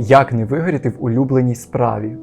Як не вигоріти в улюбленій справі?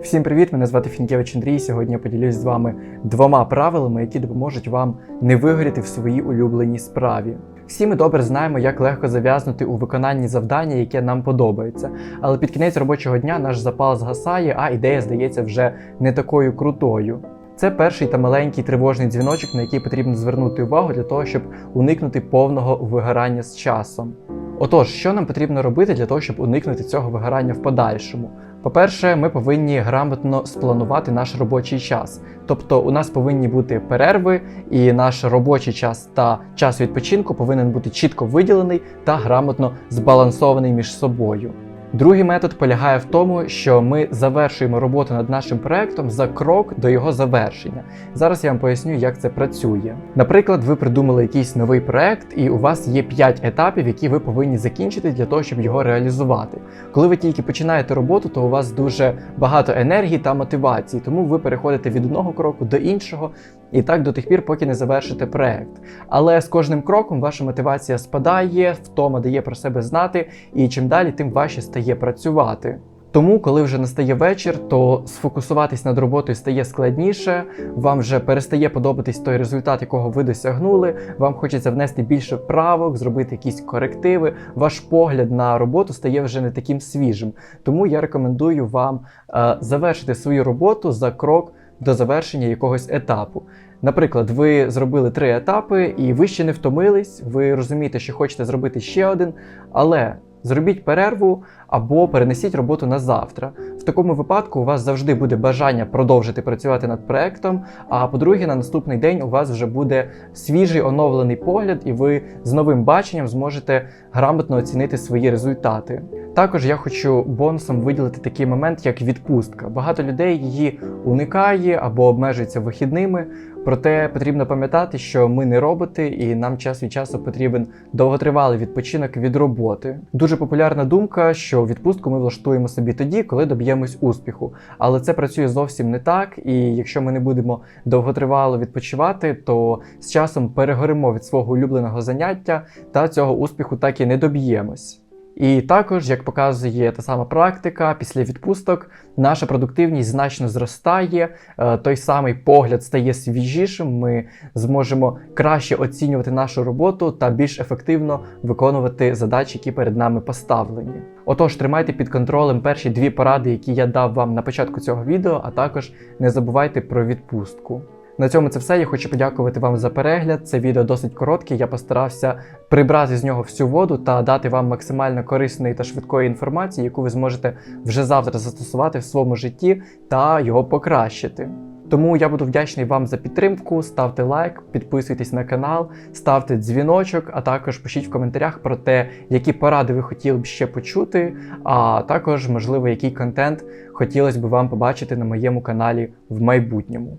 Всім привіт! Мене звати Фінкевич Андрій. Сьогодні я поділюсь з вами двома правилами, які допоможуть вам не вигоріти в своїй улюбленій справі. Всі ми добре знаємо, як легко зав'язнути у виконанні завдання, яке нам подобається. Але під кінець робочого дня наш запал згасає, а ідея здається вже не такою крутою. Це перший та маленький тривожний дзвіночок, на який потрібно звернути увагу для того, щоб уникнути повного вигорання з часом. Отож, що нам потрібно робити для того, щоб уникнути цього вигорання в подальшому? По-перше, ми повинні грамотно спланувати наш робочий час. Тобто, у нас повинні бути перерви, і наш робочий час та час відпочинку повинен бути чітко виділений та грамотно збалансований між собою. Другий метод полягає в тому, що ми завершуємо роботу над нашим проектом за крок до його завершення. Зараз я вам поясню, як це працює. Наприклад, ви придумали якийсь новий проект, і у вас є 5 етапів, які ви повинні закінчити для того, щоб його реалізувати. Коли ви тільки починаєте роботу, то у вас дуже багато енергії та мотивації, тому ви переходите від одного кроку до іншого, і так до тих пір, поки не завершите проект. Але з кожним кроком ваша мотивація спадає, втома дає про себе знати, і чим далі, тим важче стає працювати. Тому, коли вже настає вечір, то сфокусуватись над роботою стає складніше, вам вже перестає подобатись той результат, якого ви досягнули. Вам хочеться внести більше правок, зробити якісь корективи. Ваш погляд на роботу стає вже не таким свіжим. Тому я рекомендую вам е, завершити свою роботу за крок до завершення якогось етапу. Наприклад, ви зробили три етапи, і ви ще не втомились, ви розумієте, що хочете зробити ще один, але зробіть перерву або перенесіть роботу на завтра. В такому випадку у вас завжди буде бажання продовжити працювати над проектом. А по-друге, на наступний день у вас вже буде свіжий оновлений погляд, і ви з новим баченням зможете грамотно оцінити свої результати. Також я хочу бонусом виділити такий момент, як відпустка. Багато людей її уникає або обмежується вихідними. Проте потрібно пам'ятати, що ми не роботи, і нам час від часу потрібен довготривалий відпочинок від роботи. Дуже популярна думка, що відпустку ми влаштуємо собі тоді, коли доб'ємось успіху. Але це працює зовсім не так. І якщо ми не будемо довготривало відпочивати, то з часом перегоримо від свого улюбленого заняття та цього успіху так і не доб'ємось. І також, як показує та сама практика, після відпусток наша продуктивність значно зростає, е, той самий погляд стає свіжішим. Ми зможемо краще оцінювати нашу роботу та більш ефективно виконувати задачі, які перед нами поставлені. Отож, тримайте під контролем перші дві поради, які я дав вам на початку цього відео, а також не забувайте про відпустку. На цьому це все. Я хочу подякувати вам за перегляд. Це відео досить коротке. Я постарався прибрати з нього всю воду та дати вам максимально корисної та швидкої інформації, яку ви зможете вже завтра застосувати в своєму житті та його покращити. Тому я буду вдячний вам за підтримку. Ставте лайк, підписуйтесь на канал, ставте дзвіночок, а також пишіть в коментарях про те, які поради ви хотіли б ще почути, а також, можливо, який контент хотілося б вам побачити на моєму каналі в майбутньому.